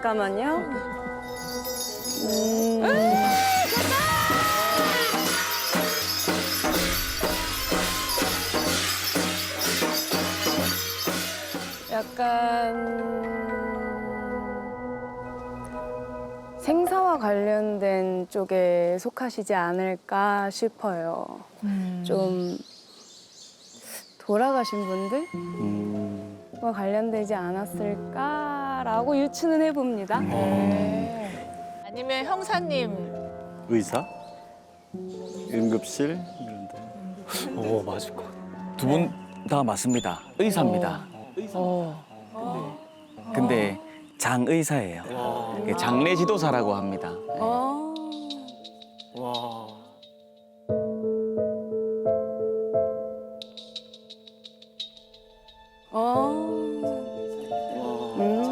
잠깐만요. 음. 약간 생사와 관련된 쪽에 속하시지 않을까 싶어요. 좀 돌아가신 분들 과 관련되지 않았을까라고 유추는 해봅니다. 음. 네. 아니면 형사님 의사? 응급실? 이런 데. 오 맞을 것두분 다 맞습니다. 의사입니다. 어. 어. 근데 장 의사예요. 어. 예, 장례 지도사라고 합니다. 어. 예. 와. 어. 음.